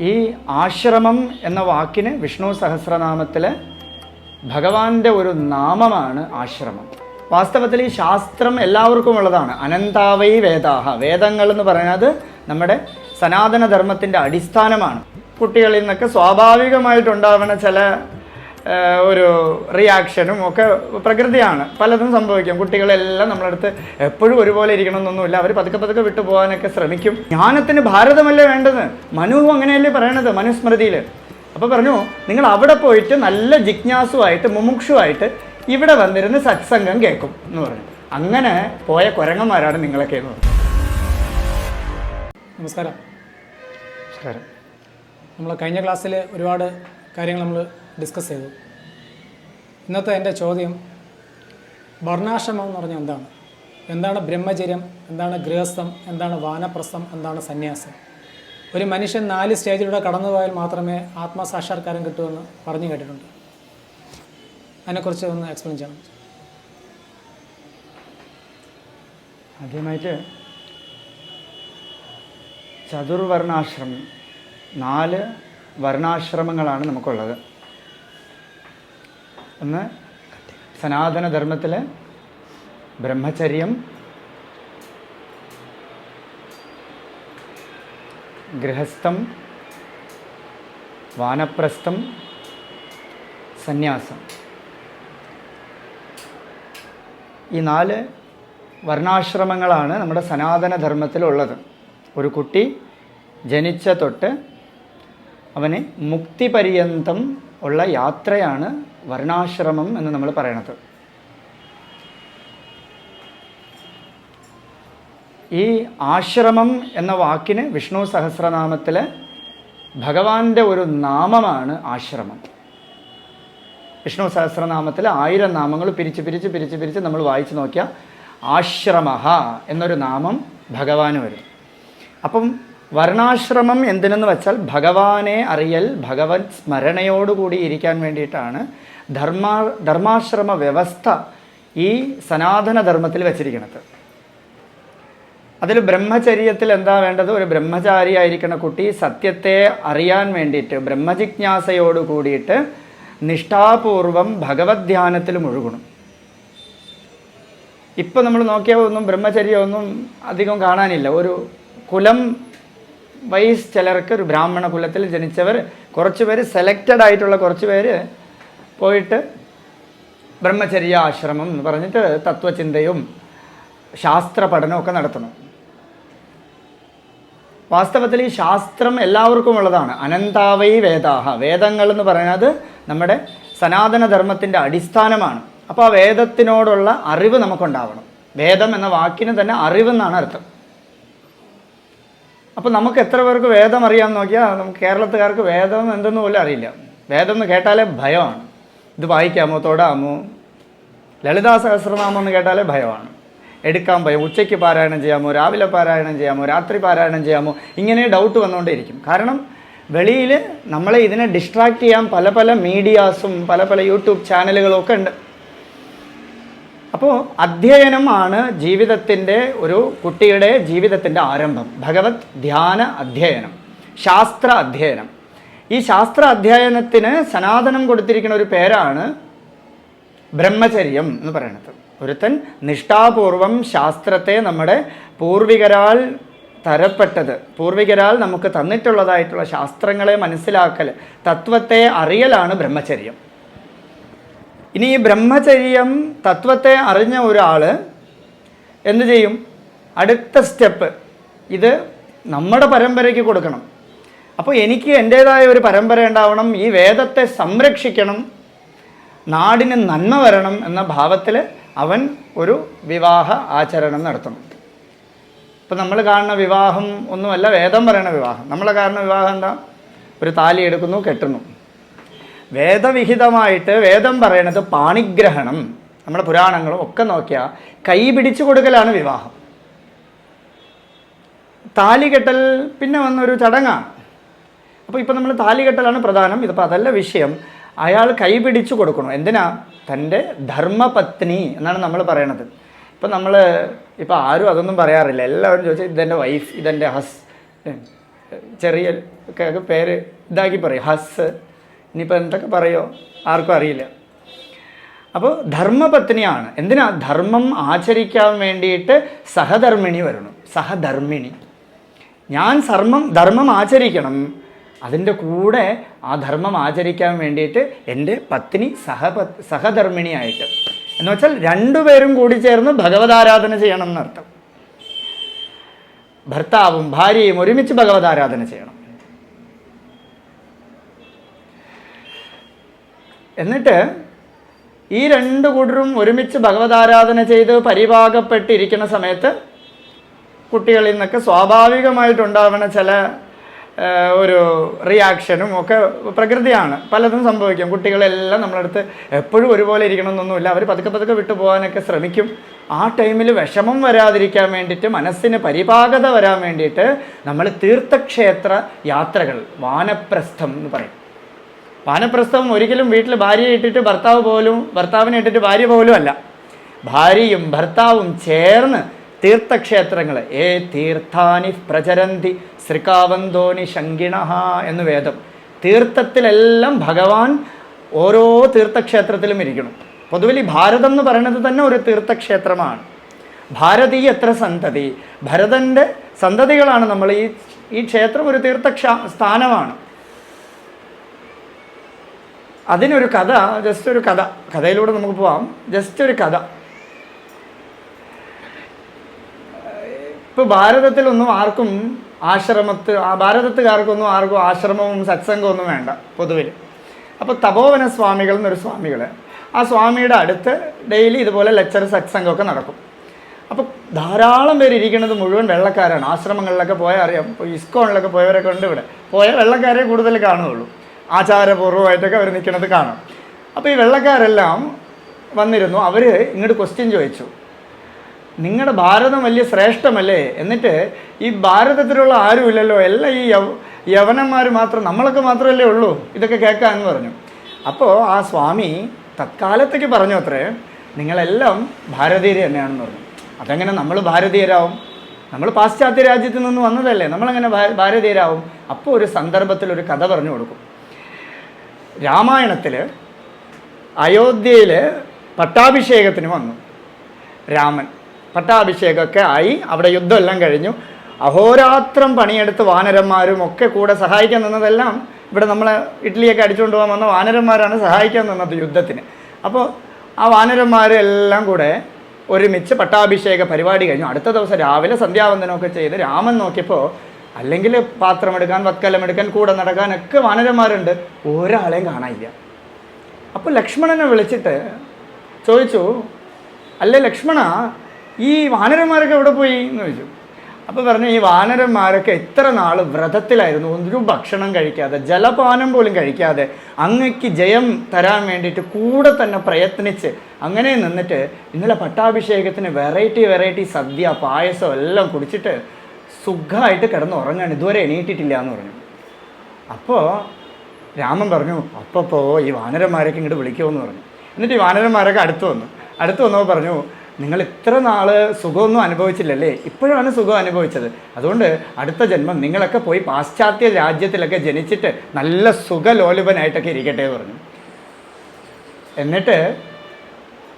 ഈ ആശ്രമം എന്ന വാക്കിന് വിഷ്ണു സഹസ്രനാമത്തിൽ ഭഗവാന്റെ ഒരു നാമമാണ് ആശ്രമം. വാസ്തവത്തിൽ ഈ ശാസ്ത്രം എല്ലാവർക്കും ഉള്ളതാണ്. അനന്താവൈ വേദാഹ. വേദങ്ങൾ എന്ന് പറയുന്നത് നമ്മുടെ സനാതനധർമ്മത്തിന്റെ അടിസ്ഥാനമാണ്. കുട്ടികളിൽ നിന്നൊക്കെ സ്വാഭാവികമായിട്ടുണ്ടാവുന്ന ചില ഒരു റിയാക്ഷനും ഒക്കെ പ്രകൃതിയാണ്. പലതും സംഭവിക്കും. കുട്ടികളെല്ലാം നമ്മളടുത്ത് എപ്പോഴും ഒരുപോലെ ഇരിക്കണമെന്നൊന്നുമില്ല. അവർ പതുക്കെ പതുക്കെ വിട്ടു പോകാനൊക്കെ ശ്രമിക്കും. ജ്ഞാനത്തിന് ഭാരതമല്ലേ വേണ്ടത്? മനുവും അങ്ങനെയല്ലേ പറയണത് മനുസ്മൃതിയിൽ? അപ്പോൾ പറഞ്ഞു നിങ്ങൾ അവിടെ പോയിട്ട് നല്ല ജിജ്ഞാസുവായിട്ട് മുമുക്ഷുവായിട്ട് ഇവിടെ വന്നിരുന്ന് സത്സംഗം കേൾക്കും എന്ന് പറഞ്ഞു. അങ്ങനെ പോയ കുരങ്ങന്മാരാണ് നിങ്ങളൊക്കെ എന്ന് പറഞ്ഞു. നമസ്കാരം. നമസ്കാരം. നമ്മൾ കഴിഞ്ഞ ക്ലാസ്സിൽ ഒരുപാട് കാര്യങ്ങൾ നമ്മൾ ഡിസ്കസ് ചെയ്തു. ഇന്നത്തെ എന്റെ ചോദ്യം വർണാശ്രമം എന്ന് പറഞ്ഞാൽ എന്താണ്? എന്താണ് ബ്രഹ്മചര്യം? എന്താണ് ഗൃഹസ്ഥം? എന്താണ് വാനപ്രസ്ഥം? എന്താണ് സന്യാസം? ഒരു മനുഷ്യൻ നാല് സ്റ്റേജിലൂടെ കടന്നുപോയാൽ മാത്രമേ ആത്മസാക്ഷാത്കാരം കിട്ടുമെന്ന് പറഞ്ഞു കേട്ടിട്ടുണ്ട്. അതിനെക്കുറിച്ച് ഒന്ന് എക്സ്പ്ലെയിൻ ചെയ്യണം. ആദ്യമായിട്ട് ചതുർവർണാശ്രമം നാല് വർണാശ്രമങ്ങളാണ് നമുക്കുള്ളത്. ഒന്ന് സനാതനധർമ്മത്തിൽ ബ്രഹ്മചര്യം ഗൃഹസ്ഥം വാനപ്രസ്ഥം സന്യാസം. ഈ നാല് വർണാശ്രമങ്ങളാണ് നമ്മുടെ സനാതനധർമ്മത്തിലുള്ളത്. ഒരു കുട്ടി ജനിച്ച തൊട്ട് അവന് മുക്തി പര്യന്തം ഉള്ള യാത്രയാണ് വർണാശ്രമം എന്ന് നമ്മൾ പറയണത്. ഈ ആശ്രമം എന്ന വാക്കിന് വിഷ്ണു സഹസ്രനാമത്തിൽ ഭഗവാന്റെ ഒരു നാമമാണ് ആശ്രമം. വിഷ്ണു സഹസ്രനാമത്തിൽ ആയിരം നാമങ്ങൾ പിരിച്ച് പിരിച്ച് പിരിച്ച് പിരിച്ച് നമ്മൾ വായിച്ചു നോക്കിയാൽ ആശ്രമ എന്നൊരു നാമം ഭഗവാന് വരും. അപ്പം വർണാശ്രമം എന്തിനെന്ന് വെച്ചാൽ ഭഗവാനെ അറിയൽ ഭഗവത് സ്മരണയോടുകൂടി ഇരിക്കാൻ വേണ്ടിയിട്ടാണ് ധർമാ ധർമാശ്രമ വ്യവസ്ഥ ഈ സനാതനധർമ്മത്തിൽ വെച്ചിരിക്കുന്നത്. അതിൽ ബ്രഹ്മചര്യത്തിൽ എന്താ വേണ്ടത്? ഒരു ബ്രഹ്മചാരി ആയിരിക്കുന്ന കുട്ടി സത്യത്തെ അറിയാൻ വേണ്ടിയിട്ട് ബ്രഹ്മജിജ്ഞാസയോട് കൂടിയിട്ട് നിഷ്ഠാപൂർവം ഭഗവത് ധ്യാനത്തിൽ മുഴുകണം ഇപ്പം നമ്മൾ നോക്കിയാൽ ഒന്നും ബ്രഹ്മചര്യമൊന്നും അധികം കാണാനില്ല. ഒരു കുലം വൈസ് ചിലർക്ക് ഒരു ബ്രാഹ്മണ കുലത്തിൽ ജനിച്ചവർ കുറച്ച് പേര് സെലക്റ്റഡ് ആയിട്ടുള്ള കുറച്ച് പേര് പോയിട്ട് ബ്രഹ്മചര്യ ആശ്രമം എന്ന് പറഞ്ഞിട്ട് തത്വചിന്തയും ശാസ്ത്ര പഠനമൊക്കെ നടത്തണം വാസ്തവത്തിൽ ഈ ശാസ്ത്രം എല്ലാവർക്കും ഉള്ളതാണ്. അനന്താവൈ വേദാഹ. വേദങ്ങൾ എന്ന് പറയുന്നത് നമ്മുടെ സനാതനധർമ്മത്തിന്റെ അടിസ്ഥാനമാണ്. അപ്പോൾ ആ വേദത്തിനോടുള്ള അറിവ് നമുക്കുണ്ടാവണം. വേദം എന്ന വാക്കിന് തന്നെ അറിവെന്നാണ് അർത്ഥം. അപ്പോൾ നമുക്ക് എത്ര പേർക്ക് വേദം അറിയാമെന്ന് നോക്കിയാൽ നമുക്ക് കേരളത്തുകാർക്ക് വേദം എന്തെന്ന് പോലും അറിയില്ല. വേദം എന്ന് കേട്ടാലേ ഭയമാണ്. ഇത് വായിക്കാമോ? തൊടാമോ? ലളിതാ സഹസ്രനാമം എന്ന് കേട്ടാലേ ഭയമാണ്. എടുക്കാൻ ഭയം. ഉച്ചയ്ക്ക് പാരായണം ചെയ്യാമോ? രാവിലെ പാരായണം ചെയ്യാമോ? രാത്രി പാരായണം ചെയ്യാമോ? ഇങ്ങനെ ഡൗട്ട് വന്നുകൊണ്ടേയിരിക്കും. കാരണം വെളിയിൽ നമ്മളെ ഇതിനെ ഡിസ്ട്രാക്റ്റ് ചെയ്യാൻ പല പല മീഡിയാസും പല പല യൂട്യൂബ് ചാനലുകളും ഒക്കെ ഉണ്ട്. അപ്പോൾ അധ്യയനമാണ് ജീവിതത്തിന്റെ ഒരു കുട്ടിയുടെ ജീവിതത്തിന്റെ ആരംഭം. ഭഗവത് ധ്യാന അധ്യയനം ശാസ്ത്ര അധ്യയനം. ഈ ശാസ്ത്ര അധ്യയനത്തിന് സനാതനം കൊടുത്തിരിക്കുന്ന ഒരു പേരാണ് ബ്രഹ്മചര്യം എന്ന് പറയുന്നത് ഒരുത്തൻ നിഷ്ഠാപൂർവം ശാസ്ത്രത്തെ നമ്മുടെ പൂർവികരാൽ തരപ്പെട്ടത് പൂർവികരാൽ നമുക്ക് തന്നിട്ടുള്ളതായിട്ടുള്ള ശാസ്ത്രങ്ങളെ മനസ്സിലാക്കൽ തത്വത്തെ അറിയലാണ് ബ്രഹ്മചര്യം. ഇനി ഈ ബ്രഹ്മചര്യം തത്വത്തെ അറിഞ്ഞ ഒരാൾ എന്തു ചെയ്യും? അടുത്ത സ്റ്റെപ്പ്. ഇത് നമ്മുടെ പരമ്പരയ്ക്ക് കൊടുക്കണം. അപ്പോൾ എനിക്ക് എന്റേതായ ഒരു പരമ്പര ഉണ്ടാവണം ഈ വേദത്തെ സംരക്ഷിക്കണം നാടിന് നന്മ വരണം എന്ന ഭാവത്തിൽ അവൻ ഒരു വിവാഹ ആചരണം നടത്തണം. ഇപ്പം നമ്മൾ കാണുന്ന വിവാഹം ഒന്നുമല്ല വേദം പറയണ വിവാഹം. നമ്മളെ കാണുന്ന വിവാഹം എന്താ? ഒരു താലി എടുക്കുന്നു കെട്ടുന്നു. വേദവിഹിതമായിട്ട് വേദം പറയണത് പാണിഗ്രഹണം. നമ്മുടെ പുരാണങ്ങളും ഒക്കെ നോക്കിയാൽ കൈ പിടിച്ചു കൊടുക്കലാണ് വിവാഹം. താലി കെട്ടൽ പിന്നെ വന്നൊരു ചടങ്ങാണ് അപ്പോൾ ഇപ്പോൾ നമ്മൾ താലി കെട്ടലാണ് പ്രധാനം. ഇതിപ്പോൾ അതല്ല വിഷയം. അയാൾ കൈ പിടിച്ചു കൊടുക്കണം. എന്തിനാ? തന്റെ ധർമ്മപത്നി എന്നാണ് നമ്മൾ പറയണത്. ഇപ്പം നമ്മൾ ഇപ്പം ആരും അതൊന്നും പറയാറില്ല. എല്ലാവരും ചോദിച്ചാൽ ഇതെന്റെ വൈഫ് ഇതെന്റെ ഹസ് ചെറിയ പേര് ഇതാക്കി പറയും. ഹസ് ഇനിയിപ്പോൾ എന്തൊക്കെ പറയോ? ആർക്കും അറിയില്ല. അപ്പോൾ ധർമ്മപത്നിയാണ്. എന്തിനാ? ധർമ്മം ആചരിക്കാൻ വേണ്ടിയിട്ട് സഹധർമ്മിണി വരണം. സഹധർമ്മിണി. ഞാൻ ധർമ്മം ധർമ്മം ആചരിക്കണം. അതിന്റെ കൂടെ ആ ധർമ്മം ആചരിക്കാൻ വേണ്ടിയിട്ട് എന്റെ പത്നി സഹപ സഹധർമ്മിണിയായിട്ട്. എന്ന് വെച്ചാൽ രണ്ടുപേരും കൂടി ചേർന്ന് ഭഗവതാരാധന ചെയ്യണം എന്നർത്ഥം. ഭർത്താവും ഭാര്യയും ഒരുമിച്ച് ഭഗവതാരാധന ചെയ്യണം. എന്നിട്ട് ഈ രണ്ട് കൂട്ടരും ഒരുമിച്ച് ഭഗവതാരാധന ചെയ്ത് പരിഭാഗപ്പെട്ടിരിക്കുന്ന സമയത്ത് കുട്ടികളിൽ നിന്നൊക്കെ സ്വാഭാവികമായിട്ടുണ്ടാവുന്ന ചില ഒരു റിയാക്ഷനും ഒക്കെ പ്രകൃതിയാണ്. പലതും സംഭവിക്കും. കുട്ടികളെല്ലാം നമ്മളടുത്ത് എപ്പോഴും ഒരുപോലെ ഇരിക്കണമെന്നൊന്നുമില്ല. അവർ പതുക്കെ പതുക്കെ വിട്ടു പോകാനൊക്കെ ശ്രമിക്കും. ആ ടൈമിൽ വിഷമം വരാതിരിക്കാൻ വേണ്ടിയിട്ട് മനസ്സിന് പരിപാകത വരാൻ വേണ്ടിയിട്ട് നമ്മൾ തീർത്ഥക്ഷേത്ര യാത്രകൾ വാനപ്രസ്ഥം എന്ന് പറയും. വാനപ്രസ്ഥം ഒരിക്കലും വീട്ടിൽ ഭാര്യയെ ഇട്ടിട്ട് ഭർത്താവ് പോലും ഭർത്താവിനെ ഇട്ടിട്ട് ഭാര്യ പോലും അല്ല. ഭാര്യയും ഭർത്താവും ചേർന്ന് തീർത്ഥക്ഷേത്രങ്ങൾ ഏ തീർത്ഥാനി പ്രചരന്തി ശ്രീകാവന്തോനി ശങ്കിണ എന്ന് വേദം. തീർത്ഥത്തിലെല്ലാം ഭഗവാൻ ഓരോ തീർത്ഥക്ഷേത്രത്തിലും ഇരിക്കണം. പൊതുവിൽ ഈ ഭാരതം എന്ന് പറയുന്നത് തന്നെ ഒരു തീർത്ഥക്ഷേത്രമാണ്. ഭാരതി എത്ര സന്തതി? ഭരതന്റെ സന്തതികളാണ് നമ്മൾ ഈ ഈ ക്ഷേത്രം ഒരു തീർത്ഥക്ഷ സ്ഥാനമാണ്. അതിനൊരു കഥ ജസ്റ്റ് ഒരു കഥ. കഥയിലൂടെ നമുക്ക് പോവാം. ജസ്റ്റ് ഒരു കഥ. ഇപ്പോൾ ഭാരതത്തിലൊന്നും ആർക്കും ആശ്രമത്ത് ഭാരതത്തുകാർക്കൊന്നും ആർക്കും ആശ്രമവും സത്സംഗവും ഒന്നും വേണ്ട പൊതുവിൽ. അപ്പോൾ തപോവന സ്വാമികൾ എന്നൊരു സ്വാമികൾ ആ സ്വാമിയുടെ അടുത്ത് ഡെയിലി ഇതുപോലെ ലെക്ചർ സത്സംഗമൊക്കെ നടക്കും. അപ്പോൾ ധാരാളം പേര് ഇരിക്കുന്നത് മുഴുവൻ വെള്ളക്കാരാണ്. ആശ്രമങ്ങളിലൊക്കെ പോയാൽ അറിയാം. ഇപ്പോൾ ഇസ്കോണിലൊക്കെ പോയവരൊക്കെ ഉണ്ട് ഇവിടെ. പോയ വെള്ളക്കാരെ കൂടുതൽ കാണുകയുള്ളൂ ആചാരപൂർവമായിട്ടൊക്കെ അവർ നിൽക്കുന്നത് കാണാം. അപ്പോൾ ഈ വെള്ളക്കാരെല്ലാം വന്നിരുന്നു അവർ ഇങ്ങോട്ട് ക്വസ്റ്റ്യൻ ചോദിച്ചു. നിങ്ങളുടെ ഭാരതം വലിയ ശ്രേഷ്ഠമല്ലേ? എന്നിട്ട് ഈ ഭാരതത്തിലുള്ള ആരുമില്ലല്ലോ എല്ലാം ഈ യവ യവനന്മാർ മാത്രം നമ്മളൊക്കെ മാത്രമല്ലേ ഉള്ളൂ ഇതൊക്കെ കേൾക്കാമെന്ന് പറഞ്ഞു. അപ്പോൾ ആ സ്വാമി തത്കാലത്തേക്ക് പറഞ്ഞു അത്രേ നിങ്ങളെല്ലാം ഭാരതീയർ തന്നെയാണെന്ന് പറഞ്ഞു. അതെങ്ങനെ നമ്മൾ ഭാരതീയരാവും? നമ്മൾ പാശ്ചാത്യ രാജ്യത്ത് നിന്ന് വന്നതല്ലേ നമ്മളെങ്ങനെ ഭാരതീയരാവും? അപ്പോൾ ഒരു സന്ദർഭത്തിൽ ഒരു കഥ പറഞ്ഞു കൊടുക്കും. രാമായണത്തിൽ അയോധ്യയിൽ പട്ടാഭിഷേകത്തിന് വന്നു. രാമൻ പട്ടാഭിഷേകമൊക്കെ ആയി അവിടെ യുദ്ധമെല്ലാം കഴിഞ്ഞു. അഹോരാത്രം പണിയെടുത്ത് വാനരന്മാരും ഒക്കെ കൂടെ സഹായിക്കാൻ നിന്നതെല്ലാം ഇവിടെ നമ്മൾ ഇഡ്ഡലിയൊക്കെ അടിച്ചുകൊണ്ട് പോകാൻ വന്ന വാനരന്മാരാണ് സഹായിക്കാൻ നിന്നത് യുദ്ധത്തിന്. അപ്പോൾ ആ വാനരന്മാരെല്ലാം കൂടെ ഒരുമിച്ച് പട്ടാഭിഷേക പരിപാടി കഴിഞ്ഞു. അടുത്ത ദിവസം രാവിലെ സന്ധ്യാവന്തനമൊക്കെ ചെയ്ത് രാമൻ നോക്കിയപ്പോൾ അല്ലെങ്കിൽ പാത്രം പാത്രമെടുക്കാൻ വക്കലമെടുക്കാൻ കൂടെ നടക്കാനൊക്കെ വാനരന്മാരുണ്ട്. ഒരാളെയും കാണാനില്ല. അപ്പോൾ ലക്ഷ്മണനെ വിളിച്ചിട്ട് ചോദിച്ചു അല്ലേ ലക്ഷ്മണ ഈ വാനരന്മാരൊക്കെ എവിടെ പോയി? എന്ന് ചോദിച്ചു. അപ്പോൾ പറഞ്ഞു ഈ വാനരന്മാരൊക്കെ എത്ര നാൾ വ്രതത്തിലായിരുന്നു? ഒരു ഭക്ഷണം കഴിക്കാതെ ജലപാനം പോലും കഴിക്കാതെ അങ്ങക്ക് ജയം തരാൻ വേണ്ടിയിട്ട് കൂടെ തന്നെ പ്രയത്നിച്ച് അങ്ങനെ നിന്നിട്ട് ഇന്നലെ പട്ടാഭിഷേകത്തിന് വെറൈറ്റി വെറൈറ്റി സദ്യ പായസം എല്ലാം കുടിച്ചിട്ട് സുഖമായിട്ട് കിടന്ന് ഉറങ്ങാണ് ഇതുവരെ എണീറ്റിട്ടില്ല എന്ന് പറഞ്ഞു. അപ്പോൾ രാമൻ പറഞ്ഞു അപ്പപ്പോൾ ഈ വാനരന്മാരൊക്കെ ഇങ്ങോട്ട് വിളിക്കുമെന്ന് പറഞ്ഞു. എന്നിട്ട് ഈ വാനരന്മാരൊക്കെ അടുത്ത് വന്നു. അടുത്ത് വന്നപ്പോൾ പറഞ്ഞു നിങ്ങൾ ഇത്ര നാൾ സുഖമൊന്നും അനുഭവിച്ചില്ലല്ലേ? ഇപ്പോഴാണ് സുഖം അനുഭവിച്ചത്. അതുകൊണ്ട് അടുത്ത ജന്മം നിങ്ങളൊക്കെ പോയി പാശ്ചാത്യ രാജ്യത്തിലൊക്കെ ജനിച്ചിട്ട് നല്ല സുഖലോലുപനായിട്ടൊക്കെ ഇരിക്കട്ടെ എന്ന് പറഞ്ഞു. എന്നിട്ട്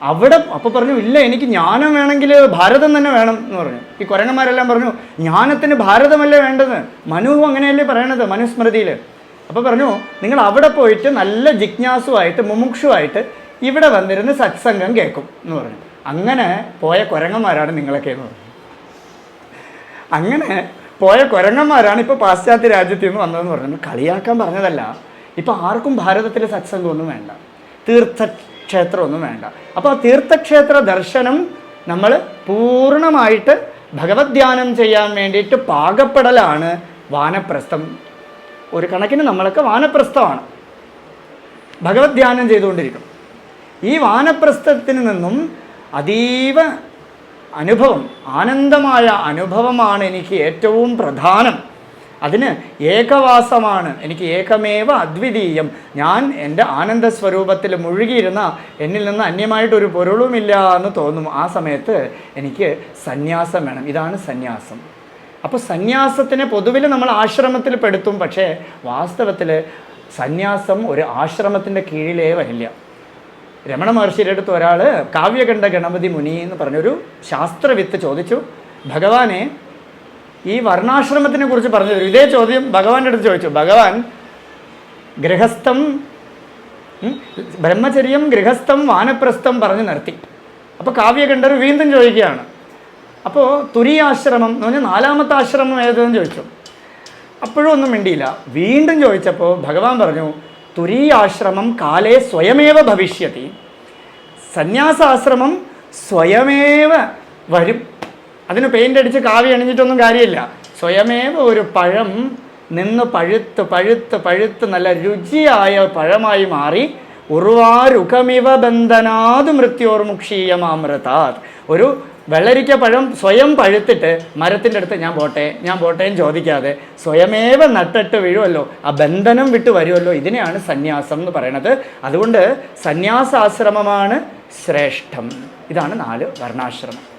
അവിടെ അപ്പോൾ പറഞ്ഞു ഇല്ല എനിക്ക് ജ്ഞാനം വേണമെങ്കിൽ ഭാരതം തന്നെ വേണം എന്ന് പറഞ്ഞു. ഈ കുരങ്ങന്മാരെല്ലാം പറഞ്ഞു ജ്ഞാനത്തിന് ഭാരതമല്ലേ വേണ്ടത്? മനുവും അങ്ങനെയല്ലേ പറയണത് മനുസ്മൃതിയിൽ അപ്പോൾ പറഞ്ഞു നിങ്ങൾ അവിടെ പോയിട്ട് നല്ല ജിജ്ഞാസുവായിട്ട് മുമുക്ഷുവായിട്ട് ഇവിടെ വന്നിരുന്ന് സത്സംഗം കേൾക്കും എന്ന് പറഞ്ഞു. അങ്ങനെ പോയ കുരങ്ങന്മാരാണ് നിങ്ങളൊക്കെ എന്ന് പറഞ്ഞു. അങ്ങനെ പോയ കുരങ്ങന്മാരാണ് ഇപ്പോൾ പാശ്ചാത്യ രാജ്യത്തിൽ നിന്ന് വന്നതെന്ന് പറഞ്ഞു. കളിയാക്കാൻ പറഞ്ഞതല്ല ഇപ്പോൾ ആർക്കും ഭാരതത്തിൽ സത്സംഗമൊന്നും വേണ്ട. തീർത്ഥക്ഷേത്രമൊന്നും വേണ്ട. അപ്പോൾ തീർത്ഥക്ഷേത്ര ദർശനം നമ്മൾ പൂർണമായിട്ട് ഭഗവത് ധ്യാനം ചെയ്യാൻ വേണ്ടിയിട്ട് പാകപ്പെടലാണ് വാനപ്രസ്ഥം. ഒരു കണക്കിന് നമ്മളൊക്കെ വാനപ്രസ്ഥമാണ്. ഭഗവത് ധ്യാനം ചെയ്തുകൊണ്ടിരിക്കും. ഈ വാനപ്രസ്ഥത്തിന് നിന്നും അതീവ അനുഭവം ആനന്ദമായ അനുഭവമാണ് എനിക്ക് ഏറ്റവും പ്രധാനം. അതിന് ഏകവാസമാണ്. എനിക്ക് ഏകമേവ അദ്വിതീയം. ഞാൻ എന്റെ ആനന്ദ സ്വരൂപത്തിൽ മുഴുകിയിരുന്ന എന്നിൽ നിന്ന് അന്യമായിട്ടൊരു പൊരുളുമില്ല എന്ന് തോന്നും ആ സമയത്ത് എനിക്ക് സന്യാസം വേണം. ഇതാണ് സന്യാസം. അപ്പോൾ സന്യാസത്തിനെ പൊതുവിൽ നമ്മൾ ആശ്രമത്തിൽ പെടുത്തും. പക്ഷേ വാസ്തവത്തിൽ സന്യാസം ഒരു ആശ്രമത്തിന്റെ കീഴിലേ വരില്ല. രമണ മഹർഷിയുടെ അടുത്ത് ഒരാൾ കാവ്യകണ്ഠ ഗണപതി മുനി എന്ന് പറഞ്ഞൊരു ശാസ്ത്രവിത്ത് ചോദിച്ചു. ഭഗവാനെ ഈ വർണാശ്രമത്തിനെ കുറിച്ച് പറഞ്ഞു തരും. ഇതേ ചോദ്യം ഭഗവാന്റെ അടുത്ത് ചോദിച്ചു. ഭഗവാൻ ഗൃഹസ്ഥം ബ്രഹ്മചര്യം ഗൃഹസ്ഥം വാനപ്രസ്ഥം പറഞ്ഞ് നിർത്തി. അപ്പോൾ കാവ്യകണ്ഠർ വീണ്ടും ചോദിക്കുകയാണ്. അപ്പോൾ തുരിയാശ്രമം എന്ന് പറഞ്ഞാൽ നാലാമത്തെ ആശ്രമം ഏതെന്ന് ചോദിച്ചു. അപ്പോഴും ഒന്നും മിണ്ടിയില്ല. വീണ്ടും ചോദിച്ചപ്പോൾ ഭഗവാൻ പറഞ്ഞു തുരീയാശ്രമം കാലേ സ്വയമേവ ഭവിഷ്യത്തി സന്യാസാശ്രമം സ്വയമേവ വരും. അതിന് പെയിന്റ് അടിച്ച് കാവി അണിഞ്ഞിട്ടൊന്നും കാര്യമില്ല. സ്വയമേവ ഒരു പഴം നിന്ന് പഴുത്ത് പഴുത്ത് പഴുത്ത് നല്ല രുചിയായ പഴമായി മാറി ഉറുവാരുഖമിവ ബന്ധനാത് മൃത്യോർമുക്ഷീയമാമൃതാത് ഒരു വെള്ളരിക്ക പഴം സ്വയം പഴുത്തിട്ട് മരത്തിന്റെ അടുത്ത് ഞാൻ പോട്ടെ ഞാൻ പോട്ടേന്ന് ചോദിക്കാതെ സ്വയമേവ നട്ടിട്ട് വീഴുമല്ലോ ആ ബന്ധനം വിട്ട് വരുമല്ലോ ഇതിനെയാണ് സന്യാസം എന്ന് പറയണത്. അതുകൊണ്ട് സന്യാസാശ്രമമാണ് ശ്രേഷ്ഠം. ഇതാണ് നാല് വർണാശ്രമം.